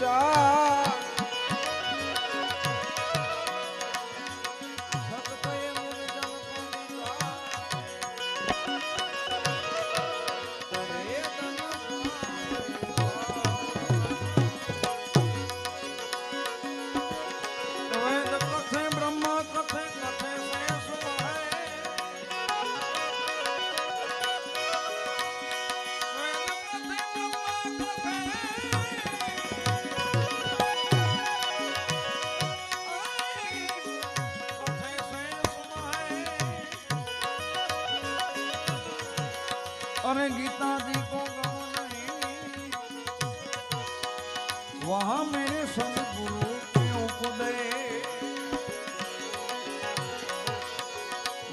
टा गीता जी को गम नहीं वहां मेरे सदगुरु के उपदेश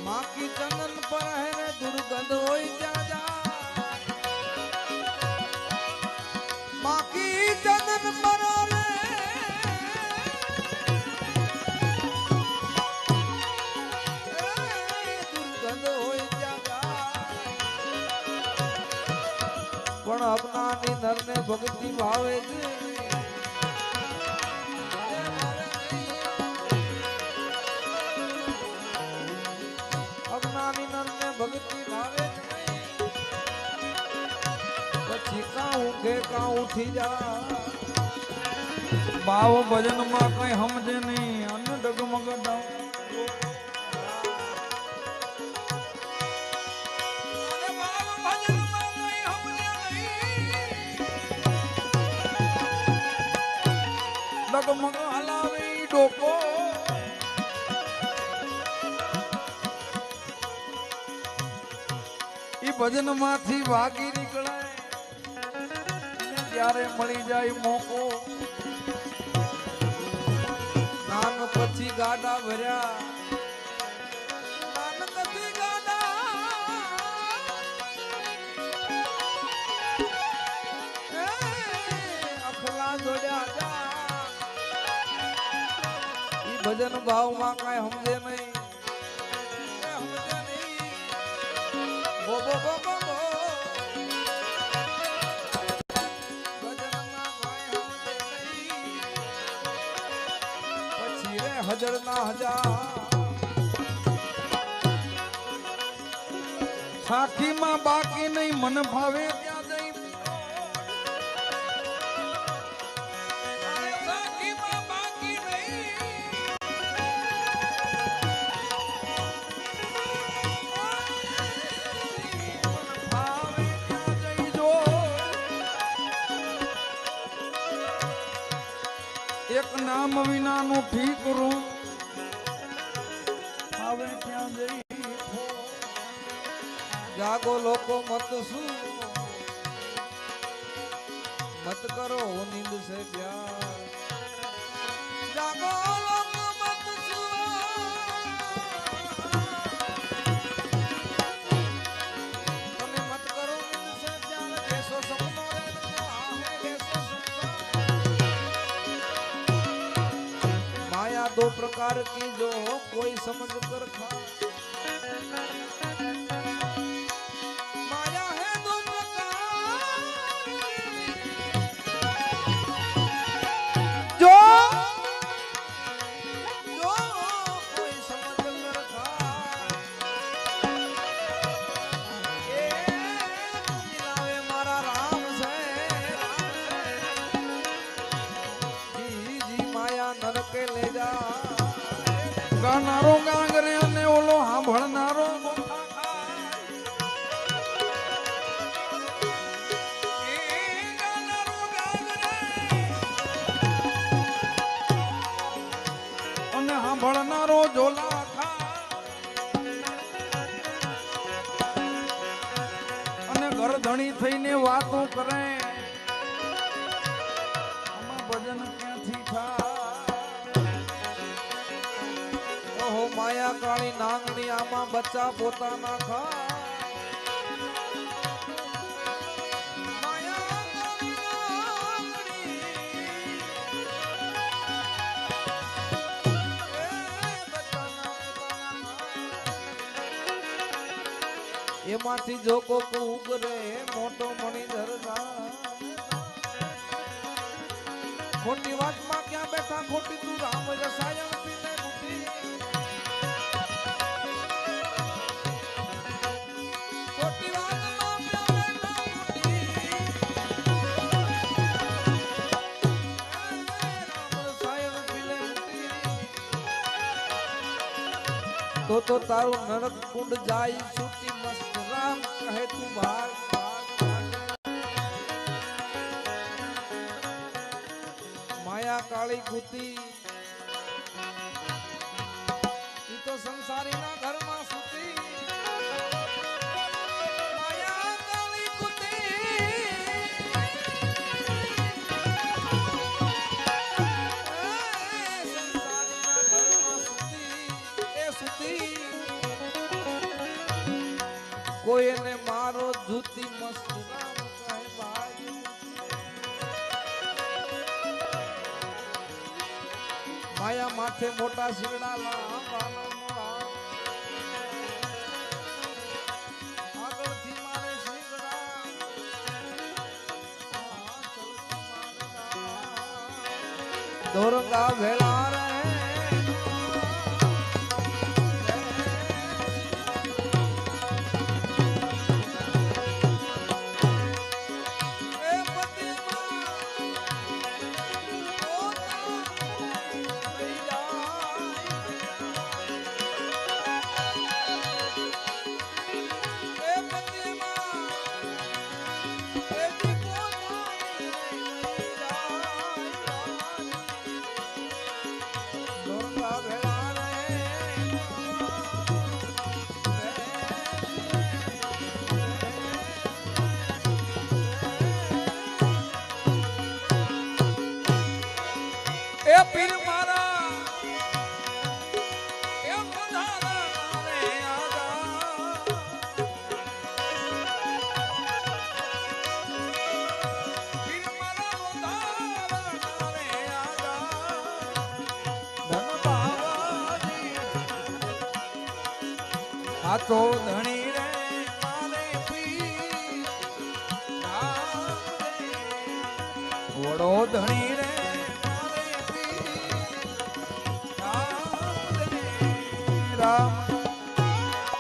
माँ की चंदन पर है रे दुर्गंध होई जा जा माँ की चंदन पर અપનાની નરને ભક્તિ ભાવે છે. અજ્ઞાની નરને ભક્તિ પછી કાં ઊંઘે કાં ઉઠી જા ભાવ ભજનમાં કઈ સમજે નહીં અન્ન ડગમગ ડગમગ હલાવે ડોકો. ઈ ભજનમાંથી વાગી નીકળાય ત્યારે મળી જાય મોકો. નાન પછી ગાડા ભર્યા. ભજન ભાવમાં કાંઈ સમજે નહીં. પછી હજર ના હજાર. સાખીમાં બાકી નહીં મન ભાવે નામ વિનાનું ઠીકરું હવે ત્યાં જઈ જાગો લોકો મત શું? મત કરો નિંદ છે પ્યાર કાર કીધો કોઈ સમજ કર ખા ગાનારો ગાંગરે અને ઓલો સાંભળનારો અને સાંભળનારો ખાય. અને ગરધણી થઈને વાતો કરે ઓહો માયા કાળી નાંગણી આમાં બચ્ચા પોતાના ખાય માયા કાળી નાંગણી. એ બચ્ચાના પોતાના ખાય. એમાંથી જો કોક ઉગરે મોટો મણિધર ખોટી વાતમાં ક્યાં બેઠા ખોટી તું રામ રસાયણ તો તો તારું નરક કુંડ જાય છૂટી મસ્ત રામ કહે તું ભાગ માયા કાળી ગુતી ઈ તો સંસારીના ઘરમાં સૂતી કોઈ એને મારો જૂતી મસ્ત રામ કહે ભાઈ માયા માથે મોટા શિંગડા લાંબા મોડા આગળથી મારે શિંગડા પાછળથી મારે દાંત. દોરંગા ભેળા તો ધણી રે મારે પી વડો ધણી